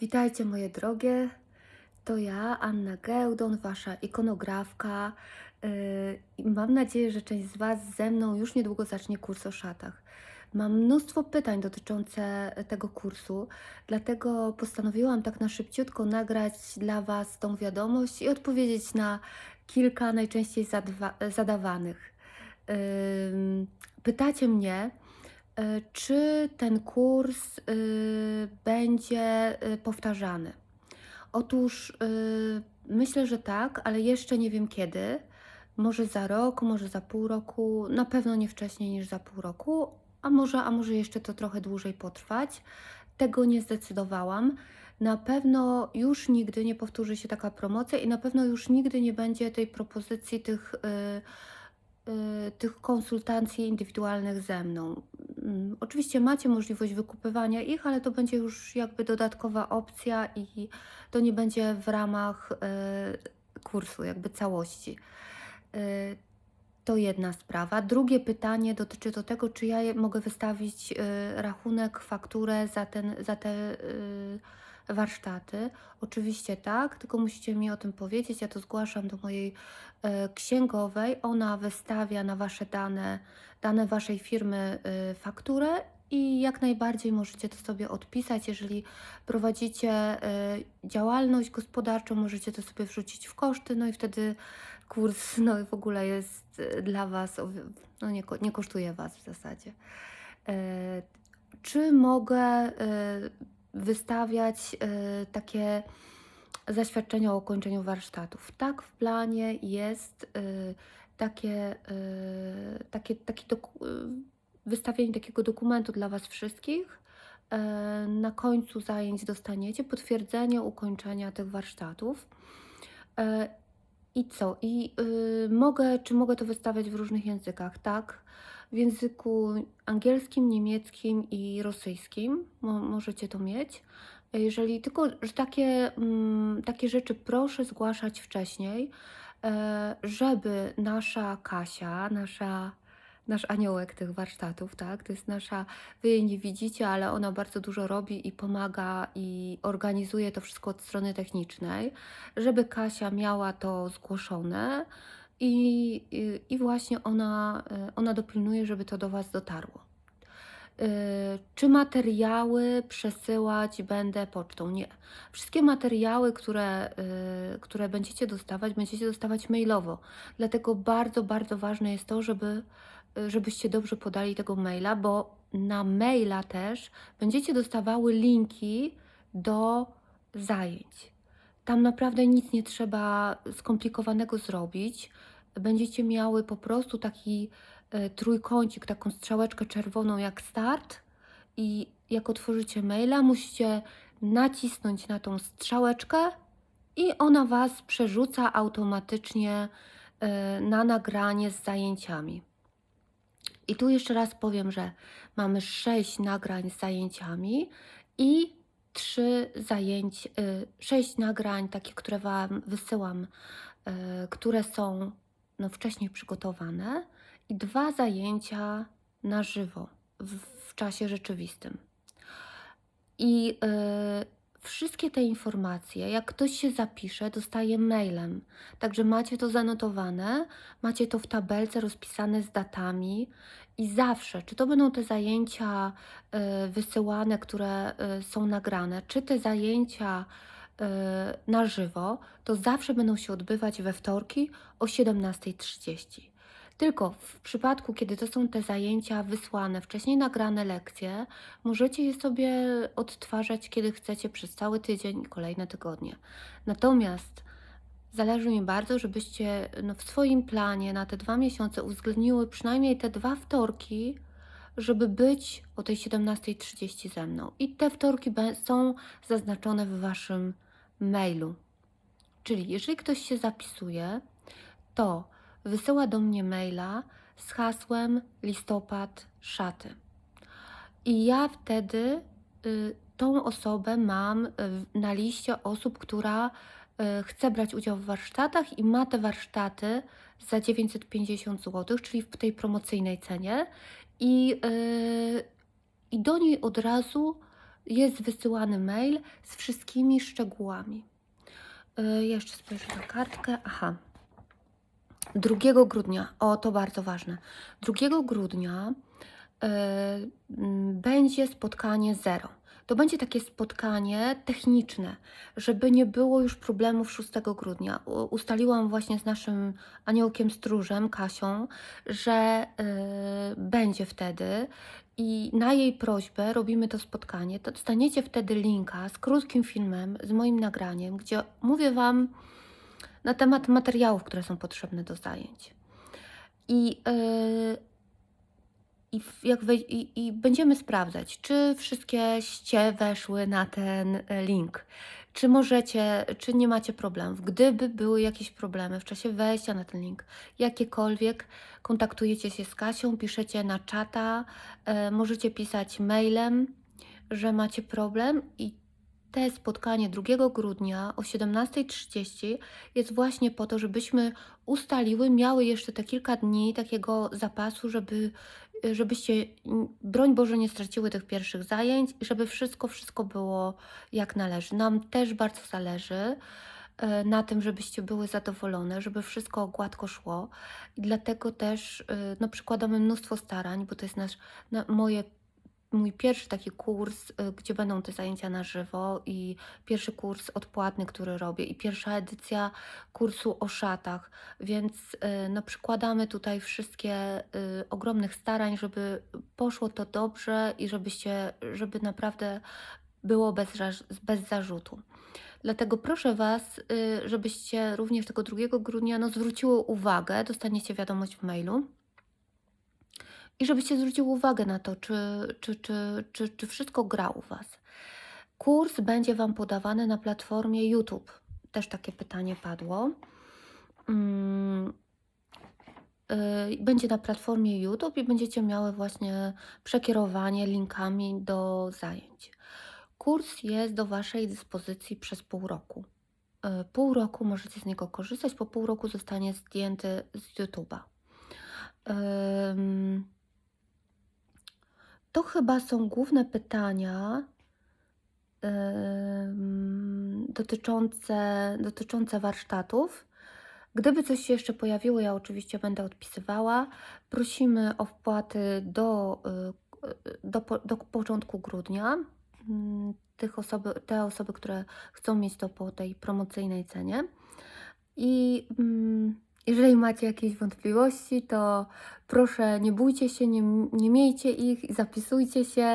Witajcie moje drogie, to ja, Anna Gełdon, Wasza ikonografka i mam nadzieję, że część z Was ze mną już niedługo zacznie kurs o szatach. Mam mnóstwo pytań dotyczące tego kursu, dlatego postanowiłam tak na szybciutko nagrać dla Was tą wiadomość i odpowiedzieć na kilka najczęściej zadawanych. Pytacie mnie, y, czy ten kurs y, będzie y, powtarzany. Otóż y, myślę, że tak, ale jeszcze nie wiem kiedy. Może za rok, może za pół roku, na pewno nie wcześniej niż za pół roku, a może, a może jeszcze to trochę dłużej potrwać. Tego nie zdecydowałam. Na pewno już nigdy nie powtórzy się taka promocja i na pewno już nigdy nie będzie tej propozycji tych, y, y, tych konsultacji indywidualnych ze mną. Mm, Oczywiście macie możliwość wykupywania ich, ale to będzie już jakby dodatkowa opcja i to nie będzie w ramach y, kursu, jakby całości. Y, To jedna sprawa. Drugie pytanie dotyczy do tego, czy ja mogę wystawić y, rachunek, fakturę za, ten, za te y, warsztaty. Oczywiście tak, tylko musicie mi o tym powiedzieć. Ja to zgłaszam do mojej e, księgowej. Ona wystawia na Wasze dane, dane Waszej firmy y, fakturę i jak najbardziej możecie to sobie odpisać. Jeżeli prowadzicie y, działalność gospodarczą, możecie to sobie wrzucić w koszty, no i wtedy kurs no, w ogóle jest y, dla Was, no nie, nie kosztuje Was w zasadzie. E, Czy mogę e, wystawiać e, takie zaświadczenia o ukończeniu warsztatów? Tak, w planie jest e, takie, e, takie, taki e, wystawienie takiego dokumentu dla Was wszystkich. E, Na końcu zajęć dostaniecie potwierdzenie ukończenia tych warsztatów. I co? I y, mogę, czy mogę to wystawiać w różnych językach? Tak. W języku angielskim, niemieckim i rosyjskim mo, możecie to mieć. Jeżeli tylko, że takie, mm, takie rzeczy proszę zgłaszać wcześniej, e, żeby nasza Kasia, nasza, nasz aniołek tych warsztatów, tak? To jest nasza, wy jej nie widzicie, ale ona bardzo dużo robi i pomaga i organizuje to wszystko od strony technicznej żeby Kasia miała to zgłoszone i, i, i właśnie ona, y, ona dopilnuje, żeby to do Was dotarło. Y, Czy materiały przesyłać będę pocztą? Nie. Wszystkie materiały, które, y, które będziecie dostawać, będziecie dostawać mailowo. Dlatego bardzo, bardzo ważne jest to, żeby, żebyście dobrze podali tego maila, bo na maila też będziecie dostawały linki do zajęć. Tam naprawdę nic nie trzeba skomplikowanego zrobić. Będziecie miały po prostu taki e, trójkącik, taką strzałeczkę czerwoną jak start i jak otworzycie maila, musicie nacisnąć na tą strzałeczkę i ona Was przerzuca automatycznie e, na nagranie z zajęciami. I tu jeszcze raz powiem, że mamy sześć nagrań z zajęciami i trzy zajęć, y, sześć nagrań, takie, które Wam wysyłam, y, które są no, wcześniej przygotowane i dwa zajęcia na żywo w, w czasie rzeczywistym. I y, wszystkie te informacje, jak ktoś się zapisze, dostaje mailem. Także macie to zanotowane, macie to w tabelce rozpisane z datami i zawsze, czy to będą te zajęcia y, wysyłane, które y, są nagrane, czy te zajęcia y, na żywo, to zawsze będą się odbywać we wtorki o 17.30. Tylko w przypadku, kiedy to są te zajęcia wysłane, wcześniej nagrane lekcje, możecie je sobie odtwarzać, kiedy chcecie, przez cały tydzień i kolejne tygodnie. Natomiast zależy mi bardzo, żebyście no, w swoim planie na te dwa miesiące uwzględniły przynajmniej te dwa wtorki, żeby być o tej 17.30 ze mną. I te wtorki są zaznaczone w Waszym mailu. Czyli jeżeli ktoś się zapisuje, to wysyła do mnie maila z hasłem listopad szaty. I ja wtedy y, tą osobę mam y, na liście osób, która y, chce brać udział w warsztatach i ma te warsztaty za 950 zł, czyli w tej promocyjnej cenie. I, y, i do niej od razu jest wysyłany mail z wszystkimi szczegółami. Jeszcze spojrzę na kartkę. Aha. 2 grudnia, o to bardzo ważne. 2 grudnia y, mm, będzie spotkanie zero. To będzie takie spotkanie techniczne, żeby nie było już problemów 6 grudnia. Ustaliłam właśnie z naszym aniołkiem stróżem, Kasią, że y, będzie wtedy i na jej prośbę robimy to spotkanie. To dostaniecie wtedy linka z krótkim filmem, z moim nagraniem, gdzie mówię Wam na temat materiałów, które są potrzebne do zajęć. I, yy, i, jak wej- i, I będziemy sprawdzać, czy wszystkie ście weszły na ten e, link. Czy możecie, czy nie macie problemów. Gdyby były jakieś problemy w czasie wejścia na ten link, jakiekolwiek, kontaktujecie się z Kasią, piszecie na czata, e, możecie pisać mailem, że macie problem i te spotkanie 2 grudnia o 17.30 jest właśnie po to, żebyśmy ustaliły, miały jeszcze te kilka dni takiego zapasu, żeby, żebyście, broń Boże, nie straciły tych pierwszych zajęć i żeby wszystko, wszystko było jak należy. Nam też bardzo zależy e, na tym, żebyście były zadowolone, żeby wszystko gładko szło. I dlatego też e, no, przykładamy mnóstwo starań, bo to jest nasz, na, moje mój pierwszy taki kurs, y, gdzie będą te zajęcia na żywo i pierwszy kurs odpłatny, który robię i pierwsza edycja kursu o szatach, więc y, no, przykładamy tutaj wszystkie y, ogromnych starań, żeby poszło to dobrze i żebyście, żeby naprawdę było bez, bez zarzutu. Dlatego proszę Was, y, żebyście również tego 2 grudnia no, zwróciły uwagę, dostaniecie wiadomość w mailu. I żebyście zwróciły uwagę na to, czy, czy, czy, czy, czy wszystko gra u Was. Kurs będzie Wam podawany na platformie YouTube. Też takie pytanie padło. Mm, y, Będzie na platformie YouTube i będziecie miały właśnie przekierowanie linkami do zajęć. Kurs jest do Waszej dyspozycji przez pół roku. Y, Pół roku możecie z niego korzystać, po pół roku zostanie zdjęty z YouTube'a. To chyba są główne pytania dotyczące, dotyczące warsztatów. Gdyby coś się jeszcze pojawiło, ja oczywiście będę odpisywała. Prosimy o wpłaty do, y, do, do początku grudnia. Mm, Tych osoby, te osoby, które chcą mieć to po tej promocyjnej cenie. I mm, jeżeli macie jakieś wątpliwości, to proszę nie bójcie się, nie, nie miejcie ich, zapisujcie się.